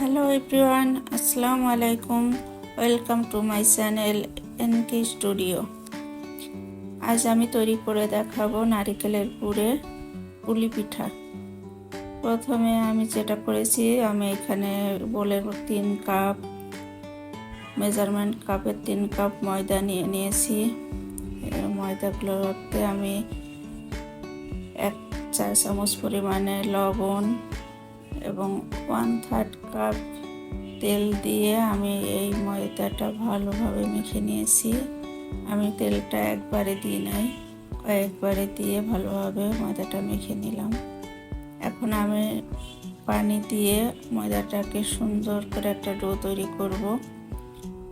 Hello everyone আসসালামু আলাইকুম welcome to my channel NK studio আজ আমি তৈরি করে দেখাবো নারিকেলের পুরে পুলি পিঠা। প্রথমে আমি যেটা করেছি, আমি এখানে বোলের তিন কাপ, মেজারমেন্ট কাপের তিন কাপ ময়দা নিয়ে নিয়েছি। এই ময়দাগুলোতে আমি এক চা চামচ পরিমাণে লবণ এবং ওয়ান থার্ড কাপ তেল দিয়ে আমি এই ময়দাটা ভালোভাবে মেখে নিয়েছি। আমি তেলটা একবারে দিই নাই, কয়েকবারে দিয়ে ভালোভাবে ময়দাটা মেখে নিলাম। এখন আমি পানি দিয়ে ময়দাটাকে সুন্দর করে একটা ডো তৈরি করব।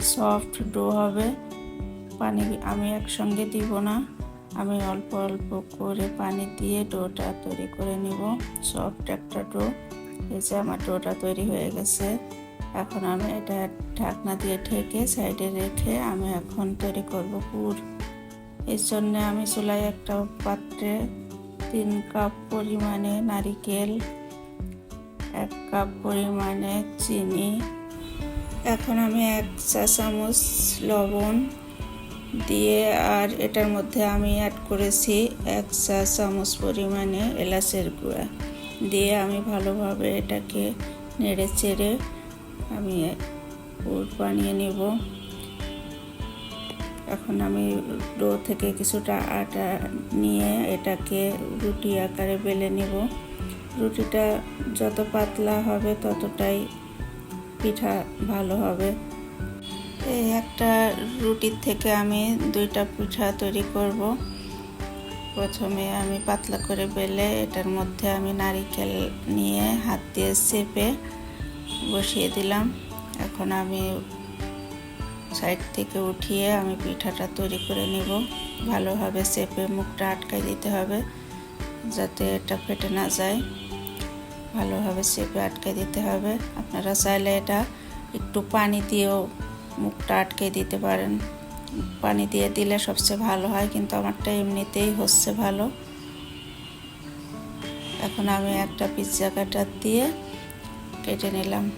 সফট ডো হবে। পানি আমি একসঙ্গে দিব না। আমি অল্প অল্প করে পানি দিয়ে ডোটা তৈরি করে নিব। সফট একটা ডো। এই যে আমার ডোটা তৈরি হয়ে গেছে। এখন আমি এটা ঢাকনা দিয়ে ঢেকে সাইডে রেখে আমি এখন তৈরি করব পুর এর জন্য আমি চুলায় একটা পাত্রে তিন কাপ পরিমাণে নারিকেল, এক কাপ পরিমাণে চিনি, এখন আমি এক চা চামচ লবণ দিয়ে আর এটার মধ্যে আমি অ্যাড করেছি এক চা চামচ পরিমাণে এলাচের গুঁড়া। দিয়ে আমি ভালোভাবে এটাকে নেড়ে চেড়ে আমি পুর বানিয়ে নেব। এখন আমি ডো থেকে কিছুটা আটা নিয়ে এটাকে রুটি আকারে বেলে নেব। রুটিটা যত পাতলা হবে ততটাই পিঠা ভালো হবে। এই একটা রুটির থেকে আমি দুইটা পিঠা তৈরি করব। প্রথমে আমি পাতলা করে বেলে এটার মধ্যে আমি নারিকেল নিয়ে হাত দিয়ে চেপে বসিয়ে দিলাম। এখন আমি সাইড থেকে উঠিয়ে আমি পিঠাটা তৈরি করে নিব। ভালোভাবে চেপে মুখটা আটকাই দিতে হবে যাতে এটা ফেটে না যায়। ভালোভাবে চেপে আটকে দিতে হবে। আপনারা চাইলে এটা একটু পানি দিয়েও মুখটা আটকে দিতে পারেন। পানি দিয়ে দিলে সবচেয়ে ভালো হয়, কিন্তু আমারটা এমনিতেই হচ্ছে ভালো। এখন আমি একটা পিৎজা কাটার দিয়ে কেটে নিলাম।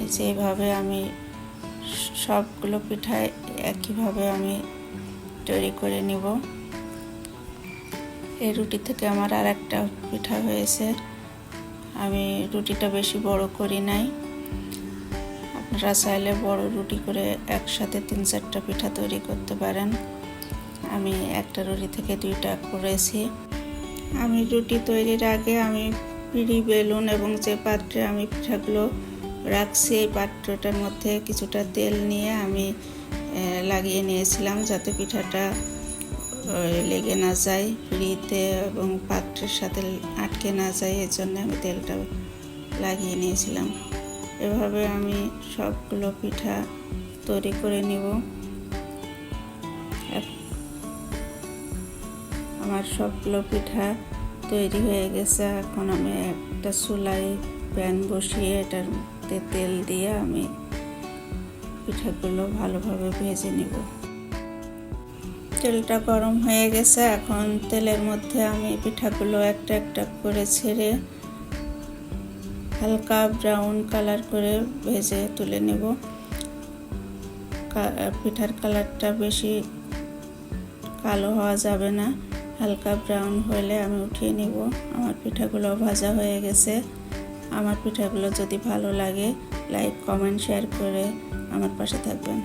এই আমি সবগুলো পিঠায় একইভাবে আমি তৈরি করে নিব। এই রুটি থেকে আমার আর একটা পিঠা হয়েছে। আমি রুটিটা বেশি বড় করি নাই। আপনারা চাইলে বড় রুটি করে একসাথে তিন চারটা পিঠা তৈরি করতে পারেন। আমি একটা রুটি থেকে দুইটা করেছি। আমি রুটি তৈরির আগে আমি পিড়ি, বেলুন এবং যে পাত্রে আমি পিঠাগুলো রাখছি, এই পাত্রটার মধ্যে কিছুটা তেল নিয়ে আমি লাগিয়ে নিয়েছিলাম যাতে পিঠাটা লেগে না যায় পিড়িতে এবং পাত্রের সাথে আটকে না যায় এর জন্য আমি তেলটা লাগিয়ে নিয়েছিলাম। এভাবে আমি সবগুলো পিঠা তৈরি করে নিব। আমার সবগুলো পিঠা তৈরি হয়ে গেছে। এখন আমি একটা চুলাই প্যান বসিয়ে এটার মধ্যে তেল দিয়ে আমি পিঠাগুলো ভালোভাবে ভেজে নিব। তেলটা গরম হয়ে গেছে। এখন তেলের মধ্যে আমি পিঠাগুলো একটা একটা করে ছেড়ে হালকা ব্রাউন কালার করে ভেজে তুলে নেব। পিঠার কালারটা বেশি কালো হওয়া যাবে না। হালকা ব্রাউন হলে আমি উঠিয়ে নেব। আমার পিঠাগুলো ভাজা হয়ে গেছে। আমার পিঠাগুলো যদি ভালো লাগে, লাইক, কমেন্ট, শেয়ার করে আমার পাশে থাকবেন।